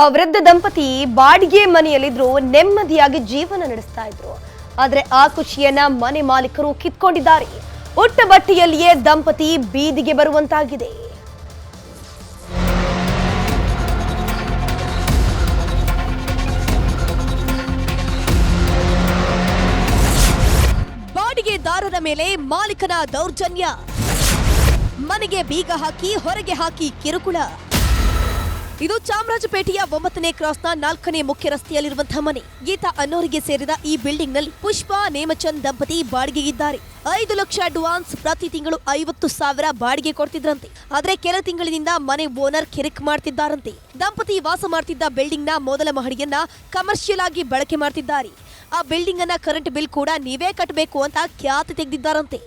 ಆ ವೃದ್ಧ ದಂಪತಿ ಬಾಡಿಗೆ ಮನೆಯಲ್ಲಿದ್ರು ನೆಮ್ಮದಿಯಾಗಿ ಜೀವನ ನಡೆಸ್ತಾ ಇದ್ರು. ಆದ್ರೆ ಆ ಖುಷಿಯನ್ನ ಮನೆ ಮಾಲೀಕರು ಕಿತ್ಕೊಂಡಿದ್ದಾರೆ. ಉಟ್ಟ ಬಟ್ಟೆಯಲ್ಲಿಯೇ ದಂಪತಿ ಬೀದಿಗೆ ಬರುವಂತಾಗಿದೆ. ಬಾಡಿಗೆದಾರರ ಮೇಲೆ ಮಾಲೀಕನ ದೌರ್ಜನ್ಯ. ಮನೆಗೆ ಬೀಗ ಹಾಕಿ ಹೊರಗೆ ಹಾಕಿ ಕಿರುಕುಳ. ಇದು ಚಾಮರಾಜಪೇಟೆಯ ಒಂಬತ್ತನೇ ಕ್ರಾಸ್ನ ನಾಲ್ಕನೇ ಮುಖ್ಯ ರಸ್ತೆಯಲ್ಲಿರುವಂತಹ ಮನೆ. ಗೀತಾ ಅನ್ನೋರಿಗೆ ಸೇರಿದ ಈ ಬಿಲ್ಡಿಂಗ್ನಲ್ಲಿ ಪುಷ್ಪಾ, ನೇಮಚಂದ್ ದಂಪತಿ ಬಾಡಿಗೆಗಿದ್ದಾರೆ ಐದು ಲಕ್ಷ ಅಡ್ವಾನ್ಸ್ ಪ್ರತಿ ತಿಂಗಳು ಐವತ್ತು ಸಾವಿರ ಬಾಡಿಗೆ ಕೊಡ್ತಿದ್ರಂತೆ. ಆದ್ರೆ ಕೆಲ ತಿಂಗಳಿನಿಂದ ಮನೆ ಓನರ್ ಕಿರಿಕ್ ಮಾಡ್ತಿದ್ದಾರಂತೆ. ದಂಪತಿ ವಾಸ ಮಾಡ್ತಿದ್ದ ಬಿಲ್ಡಿಂಗ್ನ ಮೊದಲ ಮಹಡಿಯನ್ನ ಕಮರ್ಷಿಯಲ್ ಆಗಿ ಬಳಕೆ ಮಾಡ್ತಿದ್ದಾರೆ. ಆ ಬಿಲ್ಡಿಂಗ್ ಅನ್ನ ಕರೆಂಟ್ ಬಿಲ್ ಕೂಡ ನೀವೇ ಕಟ್ಟಬೇಕು ಅಂತ ಖ್ಯಾತಿ ತೆಗೆದಿದ್ದಾರಂತೆ.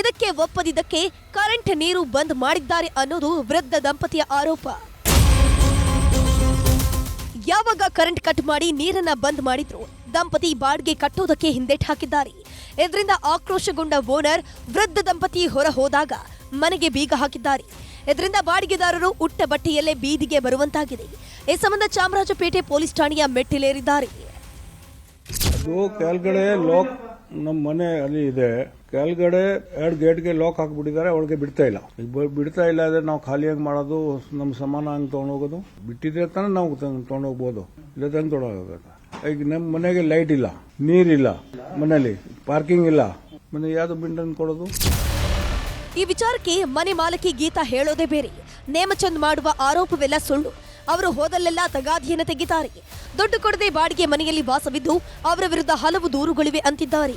ಇದಕ್ಕೆ ಒಪ್ಪದಿದ್ದಕ್ಕೆ ಕರೆಂಟ್ ನೀರು ಬಂದ್ ಮಾಡಿದ್ದಾರೆ ಅನ್ನೋದು ವೃದ್ಧ ದಂಪತಿಯ ಆರೋಪ. ಯಾವಾಗ ಕರೆಂಟ್ ಕಟ್ ಮಾಡಿ ನೀರನ್ನ ಬಂದ್ ಮಾಡಿದ್ರು? ದಂಪತಿ ಬಾಡಿಗೆ ಕಟ್ಟೋದಕ್ಕೆ ಹಿಂದೆಟ್ ಹಾಕಿದ್ದಾರೆ. ಇದರಿಂದ ಆಕ್ರೋಶಗೊಂಡ ಓನರ್ ವೃದ್ಧ ದಂಪತಿ ಹೊರ ಹೋದಾಗ ಮನೆಗೆ ಬೀಗ ಹಾಕಿದ್ದಾರೆ. ಇದರಿಂದ ಬಾಡಿಗೆದಾರರು ಉಟ್ಟ ಬಟ್ಟೆಯಲ್ಲೇ ಬೀದಿಗೆ ಬರುವಂತಾಗಿದೆ. ಈ ಸಂಬಂಧ ಚಾಮರಾಜಪೇಟೆ ಪೊಲೀಸ್ ಠಾಣೆಯ ಮೆಟ್ಟಿಲೇರಿದ್ದಾರೆ. ಮನೆ ಅಲ್ಲಿ ಇದೆ. ಕೆಳಗಡೆ ಎರಡು ಗೇಟ್ಗೆ ಲಾಕ್ ಹಾಕ್ಬಿಟ್ಟಿದ್ದಾರೆ ಒಳಗೆ ಬಿಡ್ತಾ ಇಲ್ಲ. ಈಗ ಬಿಡ್ತಾ ಇಲ್ಲ ಅಂದ್ರೆ ನಾವು ಖಾಲಿಯಾಗಿ ಮಾಡೋದು, ನಮ್ಮ ಸಮಾನ ಹಂಗೆ ತೊಗೊಂಡೋಗೋದು ಬಿಟ್ಟಿದ್ರೆ ತಾನೇ ನಾವು ತೊಗೊಂಡೋಗ್ಬೋದು ಇಲ್ಲ ತಂದು ತೊಗೊಂಡೋಗ್ಬೇಕು ಈಗ ನಮ್ಮ ಮನೆಗೆ ಲೈಟ್ ಇಲ್ಲ ನೀರಿಲ್ಲ ಮನೇಲಿ ಪಾರ್ಕಿಂಗ್ ಇಲ್ಲ. ಮನೆ ಯಾವ್ದು ಬಿಂಡನ್ ಕೊಡೋದು? ಈ ವಿಚಾರಕ್ಕೆ ಮನೆ ಮಾಲಕಿ ಗೀತಾ ಹೇಳೋದೇ ಬೇರೆ. ನೇಮಚಂದ್ ಮಾಡುವ ಆರೋಪವೆಲ್ಲ ಸುಳ್ಳು. ಅವರು ಹೋದಲ್ಲೆಲ್ಲ ತಗಾದಿಯನ್ನು ತೆಗಿತಾರೆ. ದುಡ್ಡು ಕೊಡದೆ ಬಾಡಿಗೆ ಮನೆಯಲ್ಲಿ ವಾಸವಿದ್ದು ಅವರ ವಿರುದ್ಧ ಹಲವು ದೂರುಗಳಿವೆ ಅಂತಿದ್ದಾರೆ.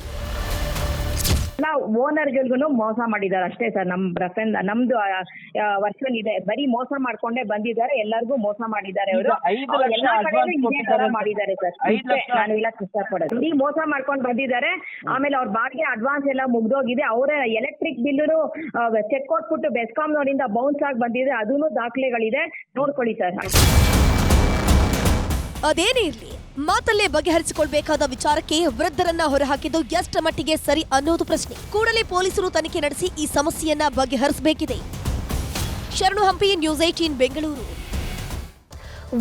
ಎಲ್ಲ ಓನರ್ಗಳಿಗೂ ಮೋಸ ಮಾಡಿದ್ದಾರೆ ಅಷ್ಟೇ ಸರ್. ನಮ್ ಫ್ರೆಂಡ್ ನಮ್ದು ವರ್ಷನ್ ಇದೆ. ಬರೀ ಮೋಸ ಮಾಡ್ಕೊಂಡೇ ಬಂದಿದ್ದಾರೆ. ಎಲ್ಲರಿಗೂ ಮೋಸ ಮಾಡಿದ್ದಾರೆ ಅವರು. ಐದು ಲಕ್ಷ ಎಲ್ಲಾ ಕಡೆನೂ ಇದೇ ತರ ಕೊಟ್ಟಿದ್ದಾರೆ. ಮಾಡಿದ್ದಾರೆ ಸರ್. ನಾನು ಇಲ್ಲ ಇಷ್ಟಪಡೋದು ಈ ಮೋಸ ಮಾಡ್ಕೊಂಡು ಬಂದಿದ್ದಾರೆ. ಆಮೇಲೆ ಅವ್ರ ಬಾಡಿಗೆ ಅಡ್ವಾನ್ಸ್ ಎಲ್ಲ ಮುಗ್ದೋಗಿದೆ. ಅವರ ಎಲೆಕ್ಟ್ರಿಕ್ ಬಿಲ್ಲು ಚೆಕ್ ಕೊಟ್ಬಿಟ್ಟು ಬೆಸ್ಕಾಂನವರಿಂದ ಬೌನ್ಸ್ ಆಗಿ ಬಂದಿದೆ. ಅದೂ ದಾಖಲೆಗಳಿದೆ. ನೋಡ್ಕೊಳ್ಳಿ ಸರ್. ಅದೇನೇ ಇರ್ಲಿ. ಮಾತಲ್ಲೇ ಬಗೆಹರಿಸಿಕೊಳ್ಬೇಕಾದ ವಿಚಾರಕ್ಕೆ ವೃದ್ಧರನ್ನ ಹೊರಹಾಕಿದ್ದು ಎಷ್ಟ ಮಟ್ಟಿಗೆ ಸರಿ ಅನ್ನೋದು ಪ್ರಶ್ನೆ. ಕೂಡಲೇ ಪೊಲೀಸರು ತನಿಖೆ ನಡೆಸಿ ಈ ಸಮಸ್ಯೆಯನ್ನ ಬಗೆಹರಿಸಬೇಕಿದೆ. ಶರಣು ಹಂಪಿ ನ್ಯೂಸ್ ಏಟೀನ್ ಬೆಂಗಳೂರು.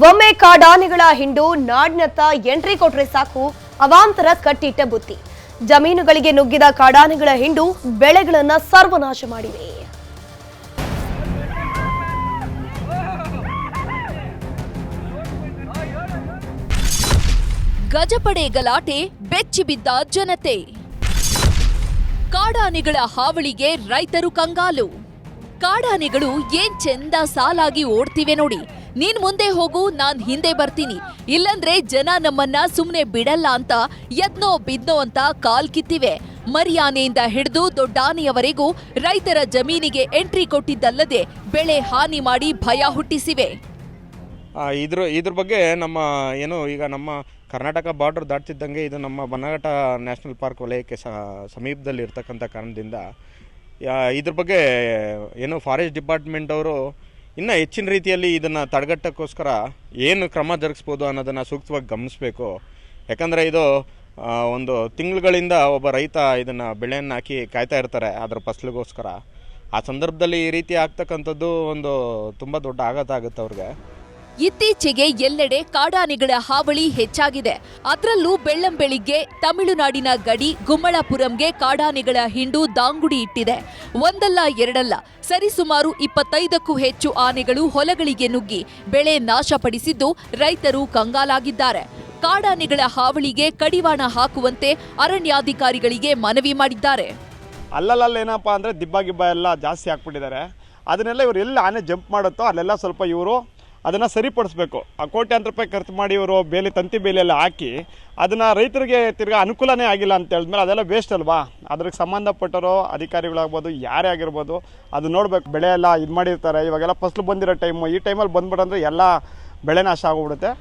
ಒಮ್ಮೆ ಕಾಡಾನೆಗಳ ಹಿಂಡು, ನಾಡಿನತ್ತ ಎಂಟ್ರಿ ಕೊಟ್ರೆ ಸಾಕು, ಅವಾಂತರ ಕಟ್ಟಿಟ್ಟ ಬುತ್ತಿ. ಜಮೀನುಗಳಿಗೆ ನುಗ್ಗಿದ ಕಾಡಾನೆಗಳ ಹಿಂಡು, ಬೆಳೆಗಳನ್ನ ಸರ್ವನಾಶ ಮಾಡಿವೆ. ಗಜಪಡೆ ಗಲಾಟೆ ಬೆಚ್ಚಿಬಿದ್ದ ಜನತೆ. ಕಾಡಾನೆಗಳ ಹಾವಳಿಗೆ ರೈತರು ಕಂಗಾಲು. ಕಾಡಾನೆಗಳು ಏನ್ ಚೆಂದ ಸಾಲಾಗಿ ಓಡ್ತಿವೆ ನೋಡಿ. ನೀನ್ ಮುಂದೆ ಹೋಗು, ನಾನ್ ಹಿಂದೆ ಬರ್ತೀನಿ. ಇಲ್ಲಂದ್ರೆ ಜನ ನಮ್ಮನ್ನ ಸುಮ್ನೆ ಬಿಡಲ್ಲ ಅಂತ, ಯತ್ನೋ ಬಿದ್ನೋ ಅಂತ ಕಾಲ್ ಕಿತ್ತಿವೆ. ಮರಿಯಾನೆಯಿಂದ ಹಿಡಿದು ದೊಡ್ಡಾನೆಯವರೆಗೂ ರೈತರ ಜಮೀನಿಗೆ ಎಂಟ್ರಿ ಕೊಟ್ಟಿದ್ದಲ್ಲದೆ ಬೆಳೆ ಹಾನಿ ಮಾಡಿ ಭಯ ಹುಟ್ಟಿಸಿವೆ. ಇದ್ರ ಇದ್ರ ಬಗ್ಗೆ ನಮ್ಮ, ಏನು, ಈಗ ನಮ್ಮ ಕರ್ನಾಟಕ ಬಾರ್ಡರ್ ದಾಟ್ತಿದ್ದಂಗೆ ಇದು ನಮ್ಮ ಬನ್ನಘಟ್ಟ ನ್ಯಾಷನಲ್ ಪಾರ್ಕ್ ವಲಯಕ್ಕೆ ಸಮೀಪದಲ್ಲಿ ಇರ್ತಕ್ಕಂಥ ಕಾರಣದಿಂದ ಇದ್ರ ಬಗ್ಗೆ, ಏನು ಫಾರೆಸ್ಟ್ ಡಿಪಾರ್ಟ್ಮೆಂಟ್ ಅವರು ಇನ್ನೂ ಹೆಚ್ಚಿನ ರೀತಿಯಲ್ಲಿ ಇದನ್ನು ತಡೆಗಟ್ಟಕ್ಕೋಸ್ಕರ ಏನು ಕ್ರಮ ಜರುಗಿಸ್ಬೋದು ಅನ್ನೋದನ್ನು ಸೂಕ್ತವಾಗಿ ಗಮನಿಸಬೇಕು. ಯಾಕಂದರೆ ಇದು ಒಂದು ತಿಂಗಳುಗಳಿಂದ ಒಬ್ಬ ರೈತ ಇದನ್ನು ಬೆಳೆಯನ್ನು ಹಾಕಿ ಕಾಯ್ತಾ ಇರ್ತಾರೆ. ಅದರ ಫಸಲಿಗೋಸ್ಕರ ಆ ಸಂದರ್ಭದಲ್ಲಿ ಈ ರೀತಿ ಆಗ್ತಕ್ಕಂಥದ್ದು ಒಂದು ತುಂಬ ದೊಡ್ಡ ಆಘಾತ ಆಗುತ್ತೆ ಅವ್ರಿಗೆ. ಇತ್ತೀಚೆಗೆ ಎಲ್ಲೆಡೆ ಕಾಡಾನೆಗಳ ಹಾವಳಿ ಹೆಚ್ಚಾಗಿದೆ. ಅದರಲ್ಲೂ ಬೆಳ್ಳಂಬೆಳಿಗ್ಗೆ ತಮಿಳುನಾಡಿನ ಗಡಿ ಗುಮ್ಮಳಪುರಂಗೆ ಕಾಡಾನೆಗಳ ಹಿಂಡು ದಾಂಗುಡಿ ಇಟ್ಟಿದೆ. ಒಂದಲ್ಲ, ಎರಡಲ್ಲ, ಸರಿಸುಮಾರು ಇಪ್ಪತ್ತೈದಕ್ಕೂ ಹೆಚ್ಚು ಆನೆಗಳು ಹೊಲಗಳಿಗೆ ನುಗ್ಗಿ ಬೆಳೆ ನಾಶಪಡಿಸಿದ್ದು ರೈತರು ಕಂಗಾಲಾಗಿದ್ದಾರೆ. ಕಾಡಾನೆಗಳ ಹಾವಳಿಗೆ ಕಡಿವಾಣ ಹಾಕುವಂತೆ ಅರಣ್ಯಾಧಿಕಾರಿಗಳಿಗೆ ಮನವಿ ಮಾಡಿದ್ದಾರೆ. ಅಲ್ಲಲ್ಲ ಏನಪ್ಪಾ ಅಂದ್ರೆ ದಿಬ್ಬ ಗಿಬ್ಬ ಎಲ್ಲ ಜಾಸ್ತಿ ಹಾಕ್ಬಿಟ್ಟಿದ್ದಾರೆ. ಅದನ್ನೆಲ್ಲ ಇವರು ಎಲ್ಲಿ ಆನೆ ಜಂಪ್ ಮಾಡುತ್ತೋ ಅಲ್ಲೆಲ್ಲ ಸ್ವಲ್ಪ ಇವರು ಅದನ್ನು ಸರಿಪಡಿಸ್ಬೇಕು. ಆ ಕೋಟ್ಯಾಂತರ ರೂಪಾಯಿ ಖರ್ಚು ಮಾಡಿ ಇವರು ಬೇಲಿ ತಂತಿ ಬೇಲಿಯಲ್ಲಿ ಹಾಕಿ ಅದನ್ನು ರೈತರಿಗೆ ತಿರ್ಗಾ ಅನುಕೂಲನೇ ಆಗಿಲ್ಲ ಅಂತ ಹೇಳಿದ್ಮೇಲೆ ಅದೆಲ್ಲ ವೇಸ್ಟ್ ಅಲ್ವಾ? ಅದ್ರಿಗೆ ಸಂಬಂಧಪಟ್ಟರೋ, ಅಧಿಕಾರಿಗಳಾಗ್ಬೋದು, ಯಾರೇ ಆಗಿರ್ಬೋದು ಅದು ನೋಡಬೇಕು. ಬೆಳೆ ಎಲ್ಲ ಇದು ಮಾಡಿರ್ತಾರೆ. ಇವಾಗೆಲ್ಲ ಫಸಲು ಬಂದಿರೋ ಟೈಮು ಈ ಟೈಮಲ್ಲಿ ಬಂದ್ಬಿಡಂದ್ರೆ ಎಲ್ಲ ಬೆಳೆ ನಾಶ ಆಗೋಗ್ಬಿಡುತ್ತೆ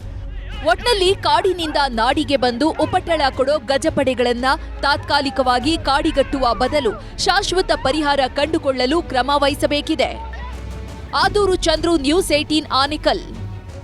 ಒಟ್ನಲ್ಲಿ ಕಾಡಿನಿಂದ ನಾಡಿಗೆ ಬಂದು ಉಪಟಳ ಕೊಡೋ ಗಜಪಡೆಗಳನ್ನ ತಾತ್ಕಾಲಿಕವಾಗಿ ಕಾಡಿಗಟ್ಟುವ ಬದಲು ಶಾಶ್ವತ ಪರಿಹಾರ ಕಂಡುಕೊಳ್ಳಲು ಕ್ರಮ ವಹಿಸಬೇಕಿದೆ. ಆದೂರು ಚಂದ್ರು ನ್ಯೂಸ್ ಏಟೀನ್ ಆನಿಕಲ್.